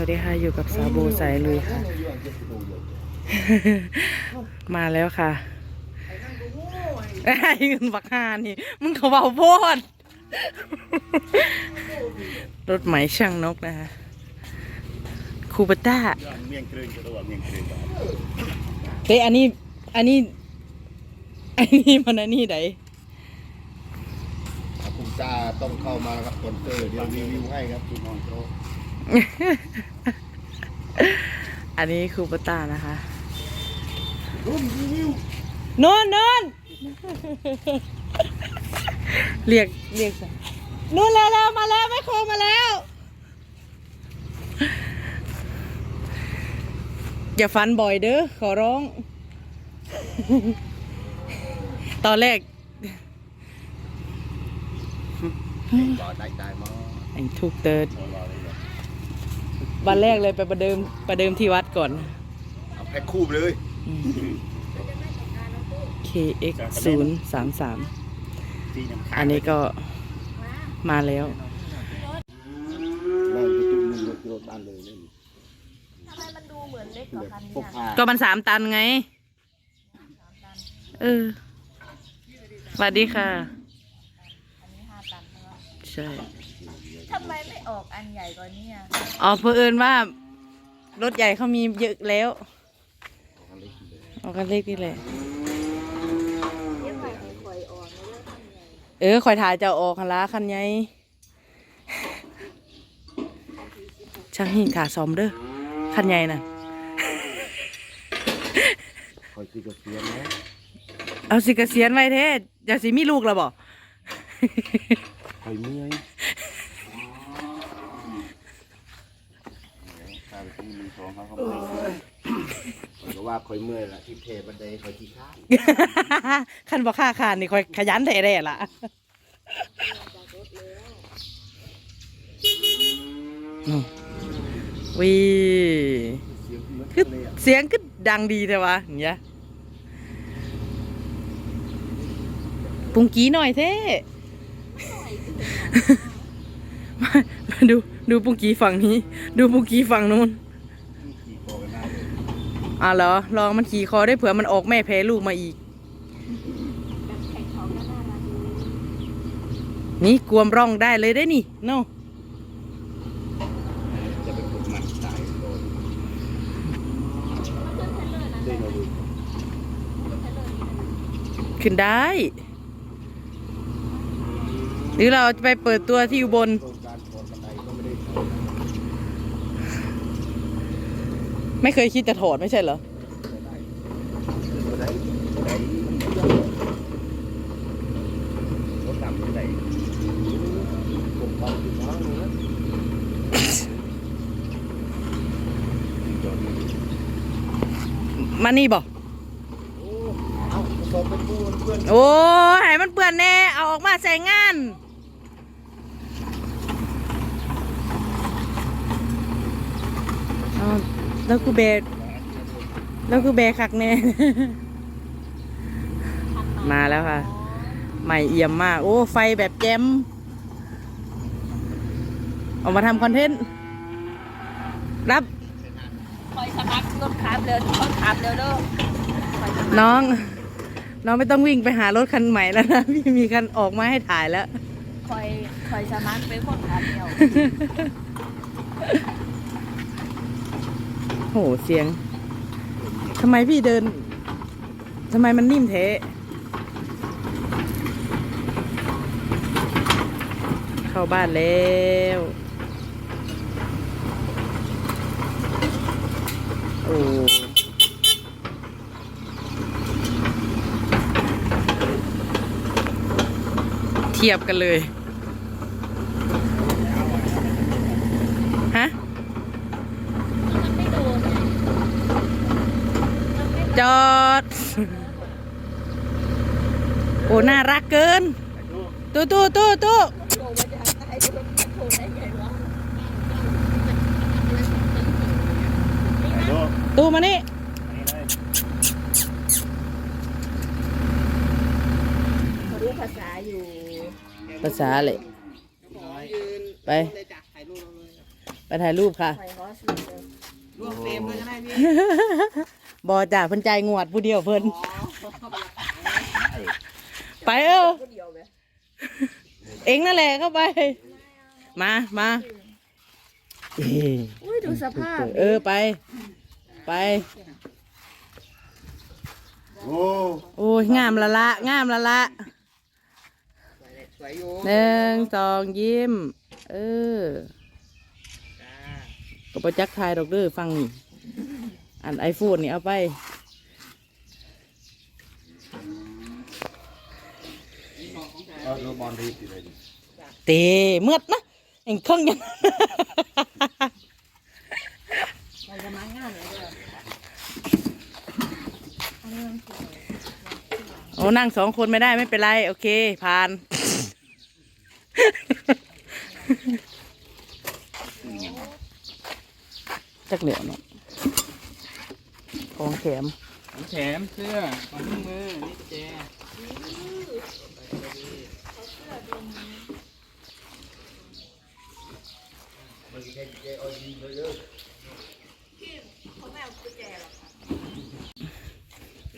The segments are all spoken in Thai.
วัสดีค่ะ อยู่กับสาวโบสายลุยค่ะ มาแล้วค่ะไอ้เงินบักฮานี่ มึงเขาเบาโพดรถไหมช่างนกนะคะคูปต้าเมียงกรึงก็ตัวเฮ้ยอันนี้ อันนี้ อันนี้มันอันนี้ไหนคุณจ้าต้องเข้ามาแล้วครับสปอนเซอร์เดี๋ยวรีวิวให้ครับคุณน้องโจ อันนี้คูปต้านะคะรุ่นรีวิวนนนนเรียกเรียกสินู่นแล้วแล้วมาแล้วแม่โคมาแล้ว อย่าฟันบ่อยเด้อขอร้อง ตอนแรกต่อได้ได้มาไอ้ถูกเติร์ดรอเลย วันแรกเลยไปประเดิมประเดิมที่วัดก่อน เอาแพ็คคู่ไปเลย KX 0 3 3อันนี้ก็มาแล้วเราจะตุ้มรถรถบ้านเลยนี่ทำไมมันดูเหมือนเล็กกว่าคันพวกเนี่ยพาก็มันสามตันไง เออสวัสดีค่ะอันนี้ห้าตันใช่ ไหมใช่ทำไมไม่ออกอันใหญ่กว่านี้อะอ๋อเพอเอิญว่ารถใหญ่เขามีเยอะแล้วเอากันเล็กนี่แหละเรียกว่าคอยออกไม่ได้ทำใหญ่เออคอยถ่ายจะเอาออกคันละคันไงช่างหิ่งถ่าซ้อมเด้อคันใหญ่น่ะ คอยซื้อกระเทียมนะเอาสิเกษียณไว้เท่จะสิมีลูกแล้วบ่ คอยเมื่อย ข้าไปที่มือสองเขาเขาไม่ก็ว่าคอยเมื่อยละที่เทบันไดคอยที่ข้างคันบ่ค่าคานนี่คอยขยันแท้แร่ล่ะวีเสียงเหมือนคือเลอะเสียงก็ดังดีแต่ว่าเงี้ยปุงกี้หน่อยเท่มามาดูดูปุงกี้ฝั่งนี้ ดูปุงกี้ฝั่งนู้น ขี่คอกันได้เลย อะเหรอลองมันขี่คอได้เผื่อมันออกแม่แพ้ลูกมาอีก นี่กวมร่องได้เลยได้นี่เนาะจะเป็นคนมันตายโดนได้เราดูขึ้นได้ หรือเราจะไปเปิดตัวที่อุบล โครงการถอดบันไดก็ไม่ได้ถอด ไม่เคยคิดจะถอดไม่ใช่เหรอ มานี่บอกโอ้เอาสอบเป็นผู้เพื่อนโอ้ยให้มันเปื่อนแน่ เอาออกมาใส่งานเอา แล้วกูเบรแล้วกูเบรคักแน่ มาแล้วค่ะ ใหม่เอี่ยมมาก โอ้ ไฟแบบแจมออกมาทำคอนเทนต์ รับคอยสมัครรถขับเร็วคนขับเร็วเด้อคอยสมัครน้อง น้องไม่ต้องวิ่งไปหารถคันใหม่แล้วนะพี่มีคันออกมาให้ถ่ายแล้ว คอยคอยสมัครเป็นคนขับเร็ว โหเสียงทำไมพี่เดินทำไมมันนิ่มเทะเข้าบ้านแล้วโอ้เทียบกันเลย ฮะ มันไม่โดนไงมันไม่ จอด โอ้ น่ารักเกิน ตู้ตู้ตู้ตู้โดนมันจะให้รถมันโดนได้ไงวะโอ้ตู้มานี่เขารู้ภาษาอยู่ ภาษาเลยไปไปถ่ายรูปค่ะใส่ฮอสเลยรวมเฟรมเลยก็ได้พี่ บอจ่าเพิ่นใจายงวดผู้เดียวเพิ่นอ๋อไปเออก็เดียวไหมเองนั่นแหละเข้าไป มามาเอ้ยอุ้ยดูสภาพ เออไป ไป โอ้โอ้ยงามละละงามละละสวยอยู่หนึ่งสองยิ้ม เออจ้าก็ประจักษ์ทายดอกเด้อฟังนี่ อันไอโฟนนี่เอาไป เอาโรบอลรีบอยู่เลยเตเมื่อนะเอ็งเครื่องยังมันจะมางานเลยเด้อโอ้นั่งสองคนไม่ได้ไม่เป็นไร โอเค ผ่าน จักเหลียวเนาะ ของแถมของแถมเสื้อของมือนี่แจ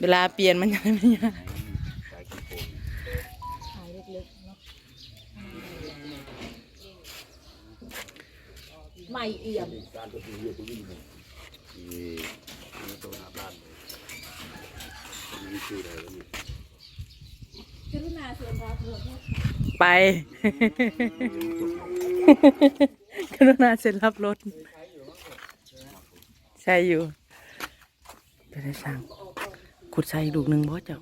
เวลาเปลี่ยนมันยังไม่ยากขายเล็กๆไม่เอี่ยม คืออะไรวะนี่กรุณาเชิญรับเถอะไป กรุณาเซ็นรับรถ ใช่อยู่ไปได้สั่งขุดใส่ลูกหนึ่งบ่เจ้า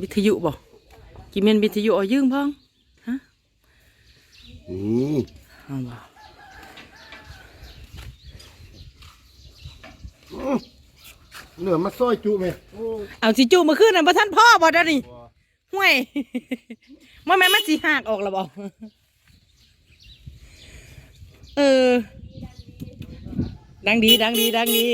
วิทยุบ่ กิเมนวิทยุเอายืมพ้องนี่เอาบ่เหนือมาซอยจุไหมเอาสิจูมาขึ้นน่ะบ่ท่านพ่อบ่ได้นี่ห่วยว่าแม่นมันสิหักออกแล้วบ่เออดังดีดังดีดังดี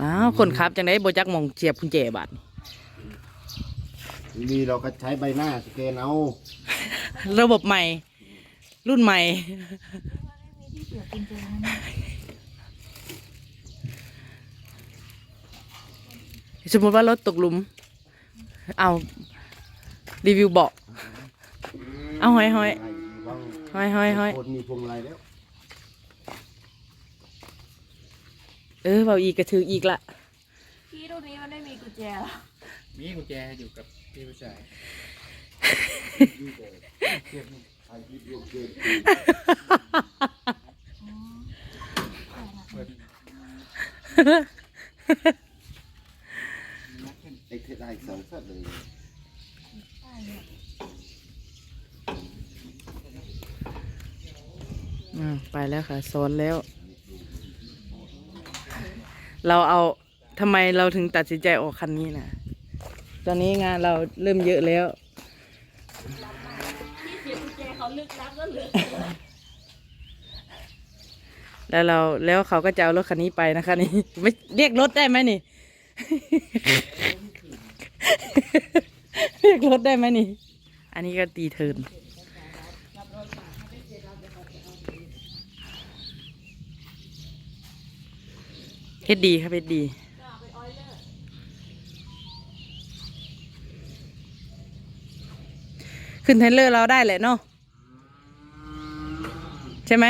มาคนขับจังได๋บ่จักหมองเสียบกุญแจบัดดีเราก็ใช้ใบหน้าสแกนเอาระบบใหม่ รุ่นใหม่สมมติว่ารถตกหลุม เอารีวิวเบาะเอาห้อยห้อยห้อยห้อยห้อย คนมีพวงมาลัยแล้ว เออเบาอีกกระถืออีกละพี่รุ่นนี้มันไม่มีกุญแจหรอมีกุญแจอยู่กับพี่ผู้ชายเปิดไอ้เทศได้สองสัตว์เลยอ่าไปแล้วค่ะสอนแล้ว เราเอาทำไมเราถึงตัดสินใจออกคันนี้นะตอนนี้งานเราเริ่มเยอะแล้วพี่เสียกุญแจเขาลึกลับก็เหลือแล้วเราแล้วเขาก็จะเอารถคันนี้ไปนะคะนี่ไม่เรียกรถได้ไหมนี่ เรียกรถได้ไหมนี่ อันนี้ก็ตีเทิร์น เฮ็ดดีครับเฮ็ดดีขึ้นเทรลเลอร์เราได้แหละเนาะใช่ไหม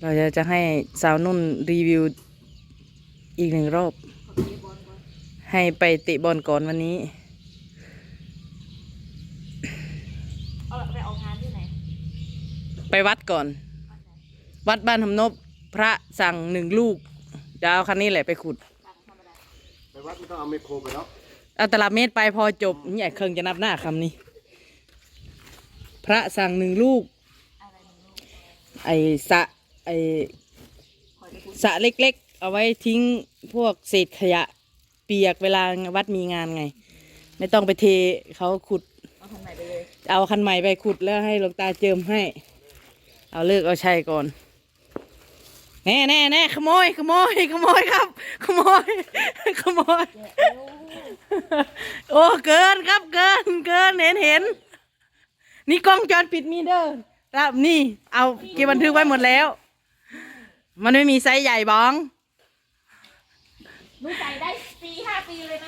เราจะจะให้สาวนุ่นรีวิวอีกหนึ่งรอบ ให้ไปเตะบอลก่อนวันนี้ เอาไปออก งานที่ไหนไปวัดก่อน วัดบ้านทำนบพระสั่งหนึ่งลูกจะเอาคันนี้แหละไปขุดสั่งธรรมดาไปวัดไม่ต้องเอาไมโครไปแล้วเอาตลับเมตรไปพอจบเนี่ยเครื่องจะนับหน้าคำนี้ พระสั่งหนึ่งลูกอะไรหนึ่งลูกไอ้สะไอ้สระเล็กๆ เอาไว้ทิ้งพวกเศษขยะเปียกเวลาวัดมีงานไง ไม่ต้องไปเทเขาขุดเอาทางไหนไป เอาคันใหม่ไปขุดแล้วให้หลวงตาเจิมให้ เอาเลิกเอาใช้ก่อน แน่แน่แน่ขโมย ขโมย ขโมยครับ ขโมย ขโมย โอ้ เกินครับ เกิน เกิน เห็นเห็น นี่กล้องจรปิดมีเด้อครับนี่ เอาเก็บบันทึกไว้หมดแล้ว มันไม่มีไซส์ใหญ่บ้อง หนูใส่ได้ปีห้าปีเลยนะ